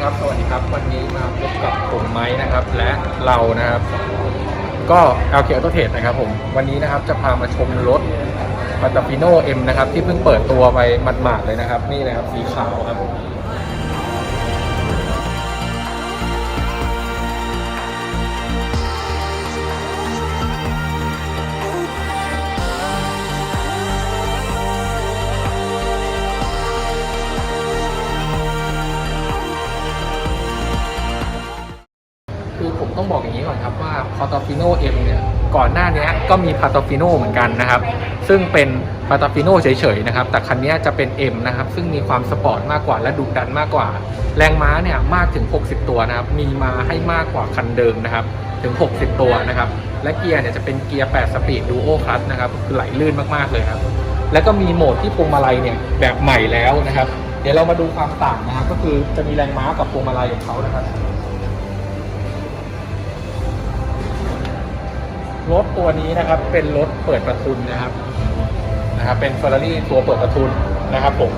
ครับ สวัสดีครับ วันนี้มาพบกับผมไม้นะครับ และเรานะครับ ก็ LK Auto Trade นะครับผม วันนี้นะครับจะพามาชมรถ p a t a p i n o M นะครับ ที่เพิ่งเปิดตัวไปหมาดๆเลยนะครับ นี่นะครับ สีขาวครับ ต้องบอกอย่างนี้ก่อนครับว่า p a t a f i n o M เนี่ยก่อนหน้านี้ก็มี p a t a f i n o เหมือนกันนะครับ ซึ่งเป็น p a t a f i n o เฉยๆนะครับ แต่คันนี้จะเป็น M นะครับ ซึ่งมีความสปอร์ตมากกว่าและดุดันมากกว่า แรงม้าเนี่ยมากถึง 60 ตัวนะครับ มีมาให้มากกว่าคันเดิมนะครับ ถึง 60 ตัวนะครับ และเกียร์เนี่ยจะเป็นเกียร์ 8 สปีดดูโอคลัสนะครับคือไหลลื่นมากๆเลยครับ แล้วก็มีโหมดที่พวงมาลัยเนี่ยแบบใหม่แล้วนะครับ เดี๋ยวเรามาดูความต่างนะครับ ก็คือจะมีแรงม้ากับพวงมาลัยของเขานะครับ รถตัวนี้นะครับเป็นรถเปิดประทุนนะครับนะครับ เป็น Ferrari ตัวเปิดประทุนนะครับผม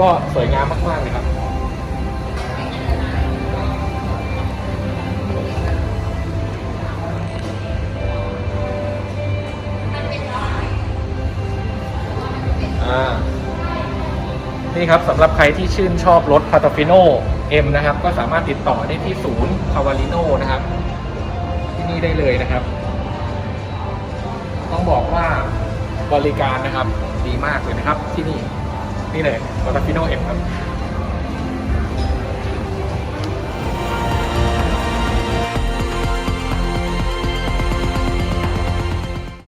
ก็สวยงามมากๆเลยครับอ่านี่ครับสำหรับใครที่ชื่นชอบรถ p a t a f i n o M นะครับ ก็สามารถติดต่อได้ที่ศูนย์ c a v a l i n o นะครับ ที่นี่ได้เลยนะครับ ต้องบอกว่าบริการนะครับดีมากเลยนะครับที่นี่นี่เลย p a t a f i n o M ครับ